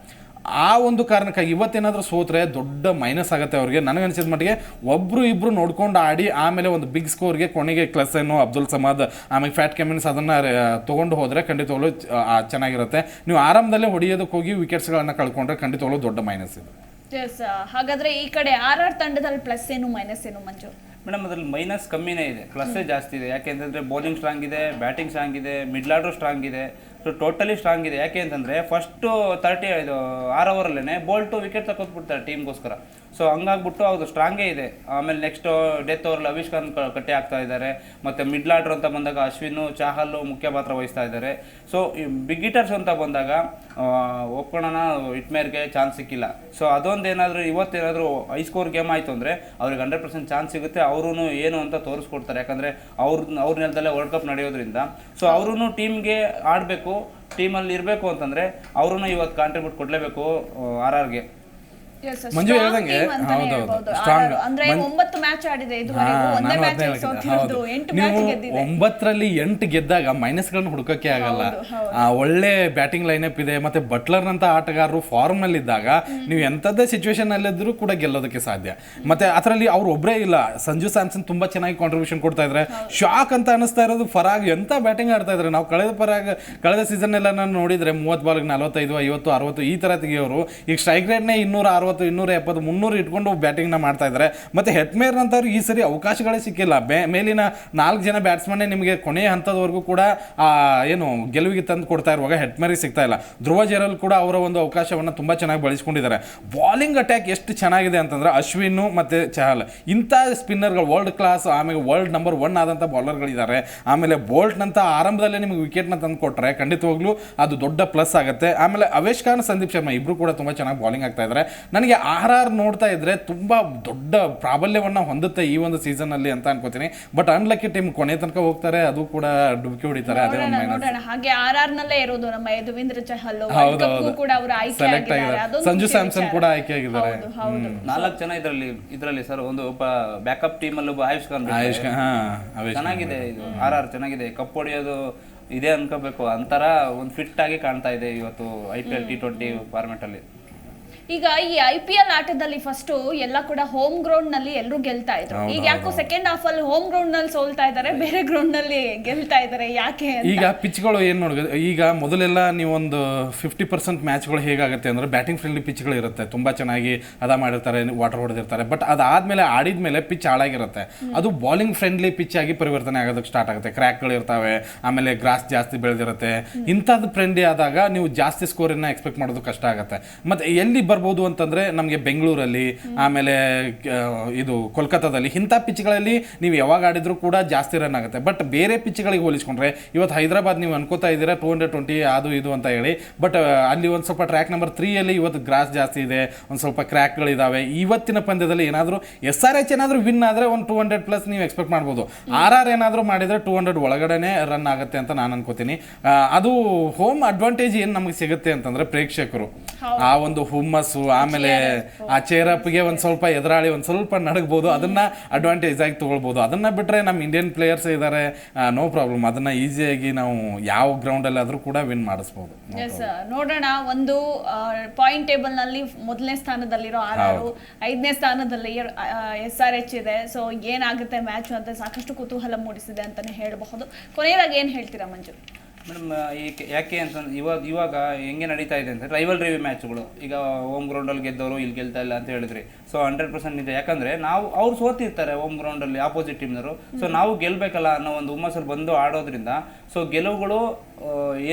ಆ ಒಂದು ಕಾರಣಕ್ಕಾಗಿ ಇವತ್ತೇನಾದರೂ ಸೋತ್ರೆ ದೊಡ್ಡ ಮೈನಸ್ ಆಗುತ್ತೆ ಅವ್ರಿಗೆ. ಅನಿಸಿದ ಮಟ್ಟಿಗೆ ಒಬ್ಬರು ಇಬ್ಬರು ನೋಡ್ಕೊಂಡು ಆಡಿ ಆಮೇಲೆ ಒಂದು ಬಿಗ್ ಸ್ಕೋರ್ಗೆ ಕೊನೆಗೆ ಕ್ಲಸನ್ನು ಅಬ್ದುಲ್ ಸಮಾದ್ ಆಮೇಲೆ ಫ್ಯಾಟ್ ಕ್ಯಾಮಿನ್ಸ್ ಅದನ್ನು ತೊಗೊಂಡು ಹೋದರೆ ಖಂಡಿತವಾಗ್ಲೂ ಚೆನ್ನಾಗಿರುತ್ತೆ. ನೀವು ಆರಂಭದಲ್ಲೇ ಹೊಡೆಯೋದಕ್ಕೆ ಹೋಗಿ ವಿಕೆಟ್ಸ್ಗಳನ್ನು ಕಳ್ಕೊಂಡ್ರೆ ಖಂಡಿತವಾಗ್ಲೂ ದೊಡ್ಡ ಮೈನಸ್ ಇದೆ. ಎಸ್ ಹಾಗಾದ್ರೆ ಈ ಕಡೆ ಆರ್ ಆರ್ ತಂಡದಲ್ಲಿ ಪ್ಲಸ್ ಏನು ಮೈನಸ್ ಏನು ಮಂಜು? ಮೇಡಮ್ ಅದ್ರಲ್ಲಿ ಮೈನಸ್ ಕಮ್ಮಿನೇ ಇದೆ. ಕ್ಲಸ್ಸೇ ಜಾಸ್ತಿ ಇದೆ. ಯಾಕೆಂದ್ರೆ ಬೌಲಿಂಗ್ ಸ್ಟ್ರಾಂಗ್ ಇದೆ ಬ್ಯಾಟಿಂಗ್ ಸ್ಟ್ರಾಂಗ್ ಇದೆ ಮಿಡ್ಲ್ ಆರ್ಡರ್ ಸ್ಟ್ರಾಂಗ್ ಇದೆ. ಸೊ ಟೋಟಲಿ ಸ್ಟ್ರಾಂಗ್ ಇದೆ. ಯಾಕೆ ಅಂತಂದರೆ ಫಸ್ಟು ತರ್ಟಿ ಇದು ಆರ್ ಓವರಲ್ಲೇ ಬೋಲ್ಟು ವಿಕೆಟ್ ತಗೊತ್ಬಿಡ್ತಾರೆ ಟೀಮ್ಗೋಸ್ಕರ ಸೊ ಹಂಗಾಗ್ಬಿಟ್ಟು ಅದು ಸ್ಟ್ರಾಂಗೇ ಇದೆ. ಆಮೇಲೆ ನೆಕ್ಸ್ಟು ಡೆತ್ ಓವರಲ್ಲಿ ಅವಿಶ್ ಖಾನ್ ಕಟ್ಟೆ ಆಗ್ತಾ ಇದ್ದಾರೆ. ಮತ್ತು ಮಿಡ್ಲ್ ಆರ್ಡರ್ ಅಂತ ಬಂದಾಗ ಅಶ್ವಿನು ಚಾಹಲ್ಲು ಮುಖ್ಯ ಪಾತ್ರ ವಹಿಸ್ತಾ ಇದ್ದಾರೆ. ಸೊ ಈ ಬಿಗ್ ಹಿಟರ್ಸ್ ಅಂತ ಬಂದಾಗ ಒಪ್ಕೊಳ್ಳೋಣ ಇಟ್ಮೇರ್ಗೆ ಚಾನ್ಸ್ ಸಿಕ್ಕಿಲ್ಲ. ಸೊ ಅದೊಂದು ಏನಾದರೂ ಇವತ್ತೇನಾದರೂ ಸ್ಕೋರ್ ಗೇಮ್ ಆಯಿತು ಅಂದರೆ ಅವ್ರಿಗೆ ಹಂಡ್ರೆಡ್ ಪರ್ಸೆಂಟ್ ಚಾನ್ಸ್ ಸಿಗುತ್ತೆ. ಅವರೂ ಏನು ಅಂತ ತೋರಿಸ್ಕೊಡ್ತಾರೆ. ಯಾಕಂದರೆ ಅವ್ರ ಅವ್ರ ನೆಲದಲ್ಲೇ ವರ್ಲ್ಡ್ ಕಪ್ ನಡೆಯೋದ್ರಿಂದ. ಸೊ ಅವರು ಟೀಮ್ಗೆ ಆಡಬೇಕು. ಟೀಮಲ್ಲಿ ಇರಬೇಕು ಅಂತಂದರೆ ಅವರೂ ಇವತ್ತು ಕಾಂಟ್ರಿಬ್ಯೂಟ್ ಕೊಡಲೇಬೇಕು ಆರ್ ಆರ್ಗೆ. ಮಂಜು ಹೇಳ್ದಂಗೆ, team ಅಂತಾನೆ ಹೌದೌದು. ಹೇಳ್ಬೋದು. ಅಂದ್ರೆ ಮಂ- ಒಂಬತ್ತು ಮ್ಯಾಚ್ ಆಡಿದೆ. ಇದುವರೆಗೂ ಒಂದೇ ಮ್ಯಾಚ್ ಅದ್ನೇ ಹೇಳ್ತಿದ್ದೆ. ಸೋತಿರೋದು ಎಂಟು ಮ್ಯಾಚ್ ನೀವು ಗೆದ್ದಿದೆ. ಒಂಬತ್ತರಲ್ಲಿ ಎಂಟು ಗೆದ್ದಾಗ ಮೈನಸ್ ಗಳನ್ನ ಹುಡುಕಕ್ಕೆ ಆಗಲ್ಲ. ಒಳ್ಳೆ ಬ್ಯಾಟಿಂಗ್ ಲೈನ್ ಅಪ್ ಇದೆ. ಮತ್ತೆ ಬಟ್ಲರ್ ನಂತ ಆಟಗಾರರು ಫಾರ್ಮ್ನಲ್ಲಿ ಇದ್ದಾಗ ನೀವು ಎಂತದ್ದೇ ಸಿಚುವೇಶನ್ ಅಲ್ಲಿದ್ರು ಕೂಡ ಗೆಲ್ಲೋದಕ್ಕೆ ಸಾಧ್ಯ. ಮತ್ತೆ ಅದರಲ್ಲಿ ಅವ್ರು ಒಬ್ಬರೇ ಇಲ್ಲ. ಸಂಜು ಸ್ಯಾಮ್ಸನ್ ತುಂಬಾ ಚೆನ್ನಾಗಿ ಕಾಂಟ್ರಿಬ್ಯೂಷನ್ ಕೊಡ್ತಾ ಇದ್ರೆ. ಶಾಕ್ ಅಂತ ಅನಿಸ್ತಾ ಇರೋದು. ಫರಾಗ್ ಎಂತ ಬ್ಯಾಟಿಂಗ್ ಆಡ್ತಾ ಇದ್ರೆ. ನಾವು ಕಳೆದ ಪರಾಗ್ ಕಳೆದ ಸೀಸನ್ ಎಲ್ಲ ನಾನು ನೋಡಿದ್ರೆ ಮೂವತ್ತು ಬಾಲ್ಗೆ ನಲವತ್ತೈದು ಐವತ್ತು ಅರವತ್ತು ಈ ತರ ತೆಗಿಯೋರು. ಈಗ ಸ್ಟ್ರೈಕ್ ರೇಟ್ನೇ ಇನ್ನೂರ ಅರವತ್ತು ಇನ್ನೂರ ಎಪ್ಪತ್ತು, ಮುನ್ನೂರು ಇಟ್ಕೊಂಡು ಬ್ಯಾಟಿಂಗ್ನ ಮಾಡ್ತಾ ಇದ್ದಾರೆ ಮತ್ತೆ ಹೆಟ್ಮೇರ್ ಅಂತವ್ರು ಈ ಸರಿ ಅವಕಾಶಗಳೇ ಸಿಕ್ಕಿಲ್ಲ. ಬೆ- ಮೇಲಿನ ನಾಲ್ಕು ಜನ ಬ್ಯಾಟ್ಸ್ಮನ್ನೇ ನಿಮಗೆ ಕೊನೆಯ ಹಂತದವರೆಗೂ ಕೂಡ ಏನು ಗೆಲುವಿಗೆ ತಂದು ಕೊಡ್ತಾ ಇರುವಾಗ ಹೆಟ್ಮೇರಿಗೆ ಸಿಗ್ತಾ ಇಲ್ಲ. ಧ್ರುವ ಜೆರಲ್ ಕೂಡ ಅವರ ಒಂದು ಅವಕಾಶವನ್ನು ತುಂಬ ಚೆನ್ನಾಗಿ ಬಳಸ್ಕೊಂಡಿದ್ದಾರೆ. ಬಾಲಿಂಗ್ ಅಟ್ಯಾಕ್ ಎಷ್ಟು ಚೆನ್ನಾಗಿದೆ ಅಂತಂದ್ರೆ ಅಶ್ವಿನ್ ಮತ್ತು ಚಹಲ್. ಇಂಥ ಸ್ಪಿನ್ನರ್ಗಳು ವರ್ಲ್ಡ್ ಕ್ಲಾಸ್ ಆಮೇಲೆ ವರ್ಲ್ಡ್ ನಂಬರ್ ಒನ್ ಆದಂಥ ಬಾಲರ್ಗಳಿದ್ದಾರೆ ಆಮೇಲೆ ಬೋಲ್ಟ್ನಂತ ಆರಂಭದಲ್ಲೇ ನಿಮಗೆ ವಿಕೆಟ್ನ ತಂದು ಕೊಟ್ಟರೆ ಖಂಡಿತವಾಗ್ಲೂ ಅದು ದೊಡ್ಡ ಪ್ಲಸ್ ಆಗುತ್ತೆ. ಆಮೇಲೆ ಅವೇಶ್ ಖಾನ್, ಸಂದೀಪ್ ಶರ್ಮಾ ಇಬ್ಬರು ಕೂಡ ತುಂಬ ಚೆನ್ನಾಗಿ ಬಾಲಿಂಗ್ ಆಗ್ತಾ ಇದ್ದಾರೆ ನನಗೆ ಆರ್ ಆರ್ ನೋಡ್ತಾ ಇದ್ರೆ ತುಂಬಾ ದೊಡ್ಡ ಪ್ರಾಬಲ್ಯವನ್ನ ಹೊಂದುತ್ತೆ ಈ ಒಂದು ಸೀಸನ್ ಅಲ್ಲಿ ಅಂತ ಅನ್ಕೋತೀನಿ. ಬಟ್ ಅನ್ಲಕ್ಕಿ ಟೀಮ್ ಕೊನೆ ತನಕ ಹೋಗ್ತಾರೆ ಅದು ಕೂಡ ಡುಬ್ಕಿ ಹೊಡಿತಾರೆ ಅದೇ ಒಂದು ಮೈನಸ್ ಹಾಗೆ ಆರ್ ಆರ್ ನಲ್ಲೇ ಇರೋದು ನಮ್ಮ ಯದುವೀಂದ್ರ ಚಹಲ್ ಹೌದು, ಕಪ್ ಹೌದು. ಕೂಡ ಅವರು ಆಯ್ಕೆ ಸೆಲೆಕ್ಟ್ ಆಗಿದ್ದಾರೆ. ಸಂಜು ಸ್ಯಾಮ್ಸನ್ ಕೂಡ ಆಯ್ಕೆ ಆಗಿದ್ದಾರೆ. ನಾಲ್ಕು ಜನ ಇದರಲ್ಲಿ ಇದರಲ್ಲಿ ಸರ್ ಒಂದು ಒಬ್ಬ ಬ್ಯಾಕಪ್ ಅಲ್ಲಿ ಒಬ್ಬ ಆಯುಷ್ ಖಾನ್ ಆಯುಷ್ ಖಾನ್. ಚೆನ್ನಾಗಿದೆ ಇದು. ಆರ್ ಆರ್ ಚೆನ್ನಾಗಿದೆ. ಕಪ್ ಹೊಡೆಯೋದು ಇದೇ ಅನ್ಕೋಬೇಕು. ಅಂತರ ಒಂದು ಫಿಟ್ ಆಗಿ ಕಾಣ್ತಾ ಇದೆ ಇವತ್ತು I P L T twenty format ಅಲ್ಲಿ. ಈಗ ಈ ಐ ಪಿ ಎಲ್ ಆಟದಲ್ಲಿ ಫಸ್ಟ್ ಎಲ್ಲ ಕೂಡ ಹೋಮ್ ಗ್ರೌಂಡ್ನಲ್ಲಿ ಎಲ್ಲರೂ ಗೆಲ್ತಾ ಇದ್ರು. ಈಗ ಯಾಕೋ ಸೆಕೆಂಡ್ ಹಾಫ್ ಅಲ್ಲಿ ಹೋಮ್ ಗ್ರೌಂಡ್ನಲ್ಲಿ ಸೋಲ್ತಾ ಇದ್ದಾರೆ ಬೇರೆ ಗ್ರೌಂಡ್ನಲ್ಲಿ ಗೆಲ್ತಾ ಇದ್ದಾರೆ ಯಾಕೆ ಈಗ ಪಿಚ್ಗಳು ಏನ್ ನೋಡಿ ಈಗ ಮೊದಲೆಲ್ಲ ನೀವೊಂದು ಫಿಫ್ಟಿ ಪರ್ಸೆಂಟ್ ಮ್ಯಾಚ್ಗಳು ಹೇಗಾಗುತ್ತೆ ಅಂದ್ರೆ ಬ್ಯಾಟಿಂಗ್ ಫ್ರೆಂಡ್ಲಿ ಪಿಚ್ಗಳು ಇರುತ್ತೆ ತುಂಬಾ ಚೆನ್ನಾಗಿ ಅದ ಮಾಡಿರ್ತಾರೆ ವಾಟರ್ ಹೊಡೆದಿರ್ತಾರೆ ಬಟ್ ಅದಾದ್ಮೇಲೆ ಆಡಿದ್ಮೇಲೆ ಪಿಚ್ ಹಾಳಾಗಿರುತ್ತೆ. ಅದು ಬಾಲಿಂಗ್ ಫ್ರೆಂಡ್ಲಿ ಪಿಚ್ ಆಗಿ ಪರಿವರ್ತನೆ ಆಗೋದಕ್ಕೆ ಸ್ಟಾರ್ಟ್ ಆಗುತ್ತೆ. ಕ್ರ್ಯಾಕ್ಗಳು ಇರ್ತಾವೆ ಆಮೇಲೆ ಗ್ರಾಸ್ ಜಾಸ್ತಿ ಬೆಳೆದಿರುತ್ತೆ. ಇಂಥದ್ದು ಫ್ರೆಂಡ್ಲಿ ಆದಾಗ ನೀವು ಜಾಸ್ತಿ ಸ್ಕೋರನ್ನ ಎಕ್ಸ್ಪೆಕ್ಟ್ ಮಾಡೋದು ಕಷ್ಟ ಆಗುತ್ತೆ. ಮತ್ತೆ ಎಲ್ಲಿ ಬರ್ ಬರ್ಬೋದು ಅಂತಂದ್ರೆ ನಮಗೆ ಬೆಂಗಳೂರಲ್ಲಿ ಆಮೇಲೆ ಇದು ಕೋಲ್ಕತ್ತಾದಲ್ಲಿ ಇಂಥ ಪಿಚ್ಗಳಲ್ಲಿ ನೀವು ಯಾವಾಗ ಆಡಿದ್ರು ಕೂಡ ಜಾಸ್ತಿ ರನ್ ಆಗುತ್ತೆ. ಬಟ್ ಬೇರೆ ಪಿಚ್ಗಳಿಗೆ ಹೋಲಿಸ್ಕೊಂಡ್ರೆ ಇವತ್ತು ಹೈದರಾಬಾದ್ ನೀವು ಅನ್ಕೋತಾ ಇದ್ದೀರಾ ಟೂ ಹಂಡ್ರೆಡ್ ಟ್ವೆಂಟಿ ಅದು ಇದು ಅಂತ ಹೇಳಿ. ಬಟ್ ಅಲ್ಲಿ ಒಂದು ಸ್ವಲ್ಪ ಟ್ರ್ಯಾಕ್ ನಂಬರ್ ತ್ರೀಯಲ್ಲಿ ಇವತ್ತು ಗ್ರಾಸ್ ಜಾಸ್ತಿ ಇದೆ ಒಂದು ಸ್ವಲ್ಪ ಕ್ರ್ಯಾಕ್ಗಳಿದ್ದಾವೆ ಇವತ್ತಿನ ಪಂದ್ಯದಲ್ಲಿ ಏನಾದರೂ ಎಸ್ ಆರ್ ಎಚ್ ಏನಾದರೂ ವಿನ್ ಆದರೆ ಒಂದು ಟೂ ಹಂಡ್ರೆಡ್ ಪ್ಲಸ್ ನೀವು ಎಕ್ಸ್ಪೆಕ್ಟ್ ಮಾಡ್ಬೋದು. ಆರ್ ಆರ್ ಏನಾದರೂ ಮಾಡಿದರೆ ಟೂ ಹಂಡ್ರೆಡ್ ಒಳಗಡೆನೆ ರನ್ ಆಗುತ್ತೆ ಅಂತ ನಾನು ಅನ್ಕೋತೀನಿ. ಅದು ಹೋಮ್ ಅಡ್ವಾಂಟೇಜ್ ಏನು ನಮಗೆ ಸಿಗುತ್ತೆ ಅಂತಂದರೆ ಪ್ರೇಕ್ಷಕರು. ಆ ಒಂದು ಹುಮ್ಮಸ್ಸು ಆಮೇಲೆ ಆ ಚೇರ್ ಅಪ್ಗೆ ಒಂದು ಸ್ವಲ್ಪ ಎದುರಾಳಿ ಒಂದು ಸ್ವಲ್ಪ ನಡಗ್ಬೋದು ಅದನ್ನ ಅಡ್ವಾಂಟೇಜ್ ಆಗಿ ತಗೊಳ್ಬೋದು. ಅದನ್ನ ಬಿಟ್ರೆ ನಮ್ಮ ಇಂಡಿಯನ್ ಪ್ಲೇಯರ್ಸ್ ಇದ್ದಾರೆ ನೋ ಪ್ರಾಬ್ಲಮ್ ಅದನ್ನ ಈಸಿಯಾಗಿ ನಾವು ಯಾವ ಗ್ರೌಂಡಲ್ಲಿ ಆದರೂ ಕೂಡ ವಿನ್ ಮಾಡಿಸ್ಬೋದು. ಎಸ್ ನೋಡೋಣ ಒಂದು ಪಾಯಿಂಟ್ ಟೇಬಲ್ನಲ್ಲಿ ಮೊದಲನೇ ಸ್ಥಾನದಲ್ಲಿರೋ ಆರ್ ಆರು ಐದನೇ ಸ್ಥಾನದಲ್ಲಿ ಎಸ್ ಆರ್ ಎಚ್ ಇದೆ. ಸೊ ಏನಾಗುತ್ತೆ ಮ್ಯಾಚ್ ಅಂತ ಸಾಕಷ್ಟು ಕುತೂಹಲ ಮೂಡಿಸಿದೆ ಅಂತಾನೆ ಹೇಳಬಹುದು. ಕೊನೆಯದಾಗಿ ಏನ್ ಹೇಳ್ತೀರಾ ಮಂಜು? ಮೇಡಮ್ ಯಾಕೆ ಅಂತಂದ್ರೆ ಇವಾಗ ಇವಾಗ ಹೆಂಗೆ ನಡೀತಾ ಇದೆ ಅಂತ ರೈವಲ್ ರಿವ್ಯೂ ಮ್ಯಾಚ್ಗಳು ಈಗ ಹೋಮ್ ಗ್ರೌಂಡಲ್ಲಿ ಗೆದ್ದವರು ಇಲ್ಲಿ ಗೆಲ್ತಾ ಇಲ್ಲ ಅಂತ ಹೇಳಿದ್ರಿ. ಸೊ ಹಂಡ್ರೆಡ್ ಪರ್ಸೆಂಟ್ ಇದೆ. ಯಾಕಂದರೆ ನಾವು ಅವ್ರು ಸೋತಿರ್ತಾರೆ ಹೋಮ್ ಗ್ರೌಂಡಲ್ಲಿ ಆಪೋಸಿಟ್ ಟೀಮ್ನವರು ಸೊ ನಾವು ಗೆಲ್ಬೇಕಲ್ಲ ಅನ್ನೋ ಒಂದು ಹುಮ್ಮಸ್ಸಲ್ಲಿ ಬಂದು ಆಡೋದ್ರಿಂದ ಸೊ ಗೆಲುವುಗಳು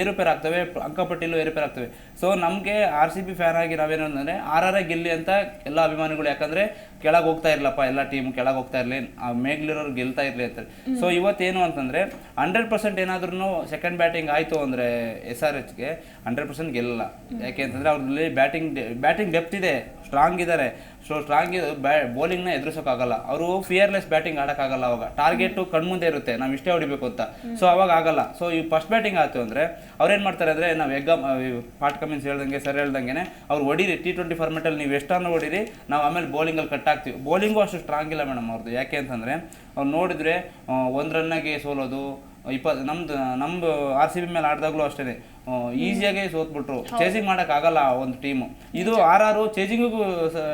ಏರುಪೇರು ಆಗ್ತವೆ ಅಂಕಪಟ್ಟಿಲು ಏರುಪೇರು ಆಗ್ತವೆ ಸೊ ನಮಗೆ ಆರ್ ಸಿ ಬಿ ಫ್ಯಾನ್ ಆಗಿ ನಾವೇನು ಅಂದರೆ ಆರ್ ಆರ್ ಗೆಲ್ಲಿ ಅಂತ ಎಲ್ಲ ಅಭಿಮಾನಿಗಳು ಯಾಕಂದರೆ ಕೆಳಗೆ ಹೋಗ್ತಾ ಇರಲಪ್ಪ ಎಲ್ಲ ಟೀಮ್ ಕೆಳಗೆ ಹೋಗ್ತಾ ಇರಲಿ ಮೇಗ್ಲಿರೋರು ಗೆಲ್ತಾ ಇರಲಿ ಅಂತಾರೆ. ಸೊ ಇವತ್ತೇನು ಅಂತಂದರೆ ಹಂಡ್ರೆಡ್ ಪರ್ಸೆಂಟ್ ಏನಾದ್ರೂ ಸೆಕೆಂಡ್ ಬ್ಯಾಟಿಂಗ್ ಆಯಿತು ಅಂದರೆ ಎಸ್ ಆರ್ ಎಚ್ಗೆ ಹಂಡ್ರೆಡ್ ಪರ್ಸೆಂಟ್ ಗೆಲ್ಲಲ್ಲ. ಯಾಕೆ ಅಂತಂದರೆ ಅವ್ರಲ್ಲಿ ಬ್ಯಾಟಿಂಗ್ ಬ್ಯಾಟಿಂಗ್ ಡೆಪ್ತ್ ಇದೆ. ಸ್ಟ್ರಾಂಗ್ ಇದ್ದಾರೆ ಸೊ ಸ್ಟ್ರಾಂಗ್ ಬ್ಯಾ ಬೌಲಿಂಗ್ನ ಎದುರಿಸೋಕ್ಕಾಗಲ್ಲ. ಅವರು ಫಿಯರ್ಲೆಸ್ ಬ್ಯಾಟಿಂಗ್ ಆಡೋಕ್ಕಾಗಲ್ಲ ಅವಾಗ. ಟಾರ್ಗೆಟು ಕಣ್ಮುಂದೆ ಇರುತ್ತೆ. ನಾವು ಇಷ್ಟೇ ಹೊಡಿಬೇಕು ಅಂತ. ಸೊ ಅವಾಗ ಆಗಲ್ಲ. ಸೊ ಈ ಫಸ್ಟ್ ಬ್ಯಾಟಿಂಗ್ ಆಯ್ತು ಅಂದರೆ ಅವ್ರೇನು ಮಾಡ್ತಾರೆ ಅಂದರೆ ನಾವು ಎಗ್ ಪಾಟ್ ಕಮಿನ್ಸ್ ಹೇಳ್ದಂಗೆ ಸರಿ ಹೇಳ್ದಂಗೆ ಅವ್ರು ಹೊಡೀರಿ. ಟಿ ಟ್ವೆಂಟಿ ಫಾರ್ಮೆಟಲ್ಲಿ ನೀವು ಎಷ್ಟನ್ನು ಹೊಡೀರಿ ನಾವು ಆಮೇಲೆ ಬೌಲಿಂಗಲ್ಲಿ ಕಟ್ ಆಗ್ತೀವಿ. ಬೌಲಿಂಗು ಅಷ್ಟು ಸ್ಟ್ರಾಂಗ್ ಇಲ್ಲ ಮೇಡಮ್ ಅವ್ರದ್ದು ಯಾಕೆ ಅಂತಂದರೆ ಅವ್ರು ನೋಡಿದ್ರೆ ಒಂದು ರನ್ನಾಗಿ ಸೋಲೋದು ಇಪ್ಪತ್ತು ನಮ್ಮದು ನಮ್ಮದು ಆರ್ ಸಿ ಬಿ ಮೇಲೆ ಆಡಿದಾಗಲೂ ಅಷ್ಟೇ ಈಸಿಯಾಗಿ ಸೋತ್ಬಿಟ್ರು. ಚೇಸಿಂಗ್ ಮಾಡಕ್ ಆಗಲ್ಲ ಒಂದು ಟೀಮು ಇದು ಆರ್ ಆರು ಚೇಸಿಂಗಿಗೂ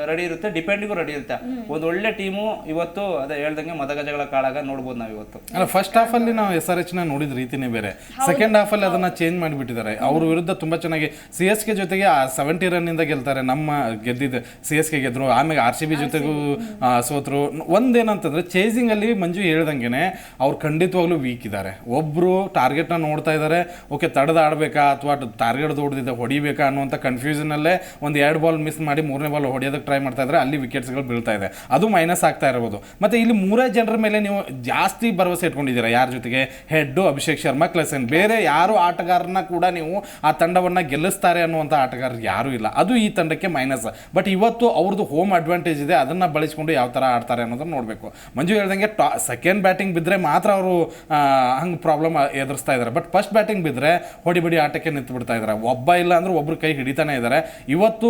ರೆಡಿ ಇರುತ್ತೆ ಡಿಪೆಂಡಿಗೂ ರೆಡಿ ಇರುತ್ತೆ. ಒಂದು ಒಳ್ಳೆ ಟೀಮು ಇವತ್ತು ಅದೇ ಹೇಳ್ದಂಗೆ ಮದಗಜಗಳ ಕಾಳಾಗ ನೋಡ್ಬೋದು ನಾವು ಇವತ್ತು. ಅಲ್ಲ ಫಸ್ಟ್ ಹಾಫ್ ಅಲ್ಲಿ ನಾವು ಎಸ್ ಆರ್ ಎಚ್ನ ನೋಡಿದ ರೀತಿನೇ ಬೇರೆ. ಸೆಕೆಂಡ್ ಹಾಫ್ ಅಲ್ಲಿ ಅದನ್ನ ಚೇಂಜ್ ಮಾಡಿಬಿಟ್ಟಿದ್ದಾರೆ. ಅವ್ರ ವಿರುದ್ಧ ತುಂಬಾ ಚೆನ್ನಾಗಿ ಸಿ ಎಸ್ ಕೆ ಜೊತೆಗೆ ಸೆವೆಂಟಿ ರನ್ ಇಂದ ಗೆಲ್ತಾರೆ. ನಮ್ಮ ಗೆದ್ದಿದ್ದು ಸಿ ಎಸ್ ಕೆ ಗೆದ್ರು ಆಮೇಲೆ ಆರ್ ಸಿ ಬಿ ಜೊತೆಗೂ ಸೋತ್ರು. ಒಂದೇನಂತಂದ್ರೆ ಚೇಸಿಂಗ್ ಅಲ್ಲಿ ಮಂಜು ಹೇಳ್ದಂಗೆ ಅವ್ರು ಖಂಡಿತವಾಗ್ಲೂ ವೀಕ್ ಇದ್ದಾರೆ. ಒಬ್ರು ಟಾರ್ಗೆಟ್ನ ನೋಡ್ತಾ ಇದ್ದಾರೆ. ಓಕೆ ತಡದ ಆಡ್ಬೇಕಾ? ಅಥವಾ ಟಾರ್ಗೆಟ್ ದೊಡ್ಡದಿದೆ ಹೊಡಿಬೇಕಾ ಅನ್ನುವಂಥ ಕನ್ಫ್ಯೂಷನಲ್ಲೇ ಒಂದು ಎರಡು ಬಾಲ್ ಮಿಸ್ ಮಾಡಿ ಮೂರನೇ ಬಾಲ್ ಹೊಡೆಯೋದಕ್ಕೆ ಟ್ರೈ ಮಾಡ್ತಾ ಇದ್ದಾರೆ ಅಲ್ಲಿ ವಿಕೆಟ್ಸ್ಗಳು ಬೀಳ್ತಾ ಇದೆ. ಅದು ಮೈನಸ್ ಆಗ್ತಾ ಇರ್ಬೋದು. ಮತ್ತು ಇಲ್ಲಿ ಮೂರೇ ಜನರ ಮೇಲೆ ನೀವು ಜಾಸ್ತಿ ಭರವಸೆ ಇಟ್ಕೊಂಡಿದ್ದೀರಾ? ಯಾರ ಜೊತೆಗೆ? ಹೆಡ್ಡು ಅಭಿಷೇಕ್ ಶರ್ಮಾ ಕ್ಲಸನ್ ಬೇರೆ ಯಾರು ಆಟಗಾರನ ಕೂಡ ನೀವು ಆ ತಂಡವನ್ನು ಗೆಲ್ಲಿಸ್ತಾರೆ ಅನ್ನುವಂಥ ಆಟಗಾರರು ಯಾರೂ ಇಲ್ಲ. ಅದು ಈ ತಂಡಕ್ಕೆ ಮೈನಸ್ ಬಟ್ ಇವತ್ತು ಅವ್ರದ್ದು ಹೋಮ್ ಅಡ್ವಾಂಟೇಜ್ ಇದೆ. ಅದನ್ನು ಬಳಸ್ಕೊಂಡು ಯಾವ ಥರ ಆಡ್ತಾರೆ ಅನ್ನೋದನ್ನ ನೋಡಬೇಕು. ಮಂಜು ಹೇಳ್ದಂಗೆ ಟಾ ಸೆಕೆಂಡ್ ಬ್ಯಾಟಿಂಗ್ ಬಿದ್ದರೆ ಮಾತ್ರ ಅವರು ಹಂಗೆ ಪ್ರಾಬ್ಲಮ್ ಎದುರಿಸ್ತಾ ಇದ್ದಾರೆ ಬಟ್ ಫಸ್ಟ್ ಬ್ಯಾಟಿಂಗ್ ಬಿದ್ದರೆ ಹೊಡಿಬಿಡಿ ಆಟಕ್ಕೆ ನಿಂತು ಬಿಡ್ತಾ ಇದ್ದಾರೆ ಒಬ್ಬ ಇಲ್ಲ ಅಂದ್ರೆ ಒಬ್ರು ಕೈ ಹಿಡಿತಾನೆ ಇದ್ದಾರೆ ಇವತ್ತು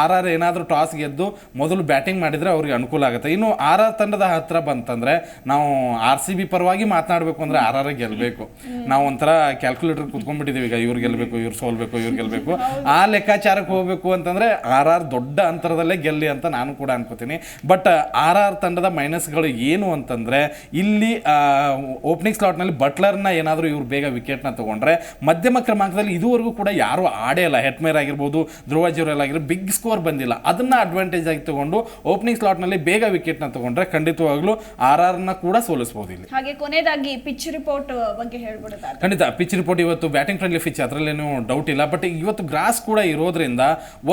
ಆರ್ ಆರ್ ಏನಾದರೂ ಟಾಸ್ ಗೆದ್ದು ಮೊದಲು ಬ್ಯಾಟಿಂಗ್ ಮಾಡಿದ್ರೆ ಅವ್ರಿಗೆ ಅನುಕೂಲ ಆಗುತ್ತೆ. ಇನ್ನು ಆರ್ ಆರ್ ತಂಡದ ಹತ್ರ ಬಂತಂದ್ರೆ ನಾವು ಆರ್ ಸಿ ಬಿ ಪರವಾಗಿ ಮಾತನಾಡಬೇಕು ಅಂದ್ರೆ ಆರ್ ಆರ್ ಗೆಲ್ಲಬೇಕು ನಾವು ಒಂಥರ ಕ್ಯಾಲ್ಕುಲೇಟರ್ ಕುತ್ಕೊಂಡ್ಬಿಟ್ಟಿದ್ದೀವಿ ಈಗ ಇವ್ರು ಗೆಲ್ಲಬೇಕು ಇವ್ರು ಸೋಲ್ಬೇಕು, ಇವ್ರು ಗೆಲ್ಲಬೇಕು ಆ ಲೆಕ್ಕಾಚಾರಕ್ಕೆ ಹೋಗ್ಬೇಕು ಅಂತಂದ್ರೆ ಆರ್ ಆರ್ ದೊಡ್ಡ ಅಂತರದಲ್ಲೇ ಗೆಲ್ಲಿ ಅಂತ ನಾನು ಕೂಡ ಅನ್ಕೋತೀನಿ. ಬಟ್ ಆರ್ ಆರ್ ತಂಡದ ಮೈನಸ್ಗಳು ಏನು ಅಂತಂದ್ರೆ ಇಲ್ಲಿ ಓಪನಿಂಗ್ ಸ್ಲಾಟ್ನಲ್ಲಿ ಬಟ್ಲರ್ನ ಏನಾದರೂ ಇವ್ರು ಬೇಗ ವಿಕೆಟ್ನ ತಗೊಂಡ್ರೆ ಮಧ್ಯಮ ಕ್ರಮಾಂಕದಲ್ಲಿ ಇದುವರೆಗೂ ಕೂಡ ಯಾರು ಆಡೇ ಇಲ್ಲ. ಹೆಟ್ಮೇರ್ ಆಗಿರ್ಬೋದು ಧ್ರುವ ಜೋರೆಲ್ ಆಗಿರ್ಬೋದು ಬಿಗ್ ಸ್ಕೋರ್ ಬಂದಿಲ್ಲ. ಅದನ್ನ ಅಡ್ವಾಂಟೇಜ್ ಆಗಿ ತಗೊಂಡು ಓಪನಿಂಗ್ ಸ್ಲಾಟ್ನಲ್ಲಿ ಬೇಗ ವಿಕೆಟ್ನ ತಗೊಂಡ್ರೆ ಖಂಡಿತವಾಗ್ಲೂ ಆರ್ನ ಕೂಡ ಸೋಲಿಸಬಹುದು ಇಲ್ಲಿ. ಹಾಗೆ ಕೊನೆಯದಾಗಿ ಪಿಚ್ ರಿಪೋರ್ಟ್ ಬಗ್ಗೆ ಹೇಳ್ಬಿಡುತ್ತೆ ಖಂಡಿತ ಪಿಚ್ ರಿಪೋರ್ಟ್ ಇವತ್ತು ಬ್ಯಾಟಿಂಗ್ ಫ್ರೆಂಡ್ಲಿ ಪಿಚ್ ಅದರಲ್ಲೇನು ಡೌಟ್ ಇಲ್ಲ. ಬಟ್ ಇವತ್ತು ಗ್ರಾಸ್ ಕೂಡ ಇರೋದ್ರಿಂದ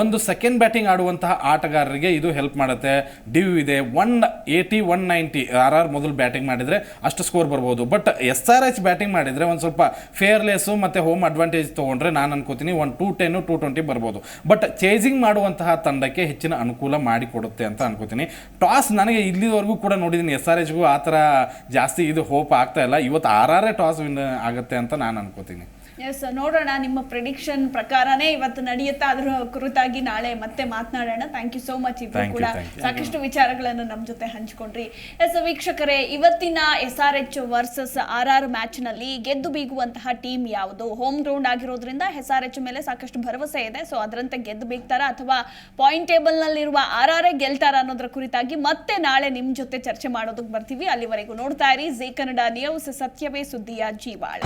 ಒಂದು ಸೆಕೆಂಡ್ ಬ್ಯಾಟಿಂಗ್ ಆಡುವಂತಹ ಆಟಗಾರರಿಗೆ ಇದು ಹೆಲ್ಪ್ ಮಾಡುತ್ತೆ. ಡಿವ್ ಇದೆ one eighty one ninety R R ಮೊದಲು ಬ್ಯಾಟಿಂಗ್ ಮಾಡಿದ್ರೆ ಅಷ್ಟು ಸ್ಕೋರ್ ಬರ್ಬೋದು. But S R H batting ಮಾಡಿದ್ರೆ ಒಂದು ಸ್ವಲ್ಪ ಫೇರ್ಲೆಸ್ಸು ಮತ್ತೆ ಹೋಮ್ ಅಡ್ವಾಂಟೇಜ್ ತೊಗೊಂಡ್ರೆ ನಾನು ಅನ್ಕೋತೀನಿ one two ten two twenty ಬರ್ಬೋದು. ಬಟ್ ಚೇಸಿಂಗ್ ಮಾಡುವಂತಹ ತಂಡಕ್ಕೆ ಹೆಚ್ಚಿನ ಅನುಕೂಲ ಮಾಡಿಕೊಡುತ್ತೆ ಅಂತ ಅನ್ಕೋತೀನಿ. ಟಾಸ್ ನನಗೆ ಇಲ್ಲಿವರೆಗೂ ಕೂಡ ನೋಡಿದ್ದೀನಿ ಎಸ್ ಆರ್ ಎಚ್ಗೂ ಆ ಥರ ಜಾಸ್ತಿ ಇದು ಹೋಪ್ ಆಗ್ತಾ ಇಲ್ಲ. ಇವತ್ತು ಆರ್ ಟಾಸ್ ವಿನ್ ಆಗುತ್ತೆ ಅಂತ ನಾನು ಅನ್ಕೋತೀನಿ. ಎಸ್ ನೋಡೋಣ ನಿಮ್ಮ ಪ್ರಿಡಿಕ್ಷನ್ ಪ್ರಕಾರನೇ ಇವತ್ತು ನಡೆಯುತ್ತಾ? ಅದ್ರ ಕುರಿತಾಗಿ ನಾಳೆ ಮತ್ತೆ ಮಾತನಾಡೋಣ. ಥ್ಯಾಂಕ್ ಯು ಸೋ ಮಚ್ ಇಬ್ಬರು ಕೂಡ ಸಾಕಷ್ಟು ವಿಚಾರಗಳನ್ನು ನಮ್ಮ ಜೊತೆ ಹಂಚಿಕೊಂಡ್ರಿ. ಎಸ್ ವೀಕ್ಷಕರೇ ಇವತ್ತಿನ S R H versus R R ಮ್ಯಾಚ್ನಲ್ಲಿ ಗೆದ್ದು ಬೀಗುವಂತಹ ಟೀಮ್ ಯಾವುದು? ಹೋಮ್ ಗ್ರೌಂಡ್ ಆಗಿರೋದ್ರಿಂದ ಎಸ್ ಆರ್ ಎಚ್ ಮೇಲೆ ಸಾಕಷ್ಟು ಭರವಸೆ ಇದೆ. ಸೊ ಅದರಂತೆ ಗೆದ್ದು ಬೀಗ್ತಾರ ಅಥವಾ ಪಾಯಿಂಟ್ ಟೇಬಲ್ ನಲ್ಲಿರುವ ಆರ್ ಆರ್ ಗೆಲ್ತಾರ ಅನ್ನೋದ್ರ ಕುರಿತಾಗಿ ಮತ್ತೆ ನಾಳೆ ನಿಮ್ ಜೊತೆ ಚರ್ಚೆ ಮಾಡೋದಕ್ಕೆ ಬರ್ತೀವಿ. ಅಲ್ಲಿವರೆಗೂ ನೋಡ್ತಾ ಇರಿ. ಜಿ ಕನ್ನಡ ನ್ಯೂಸ್ ಸತ್ಯವೇ ಸುದ್ದಿಯ ಜೀವಾಳ.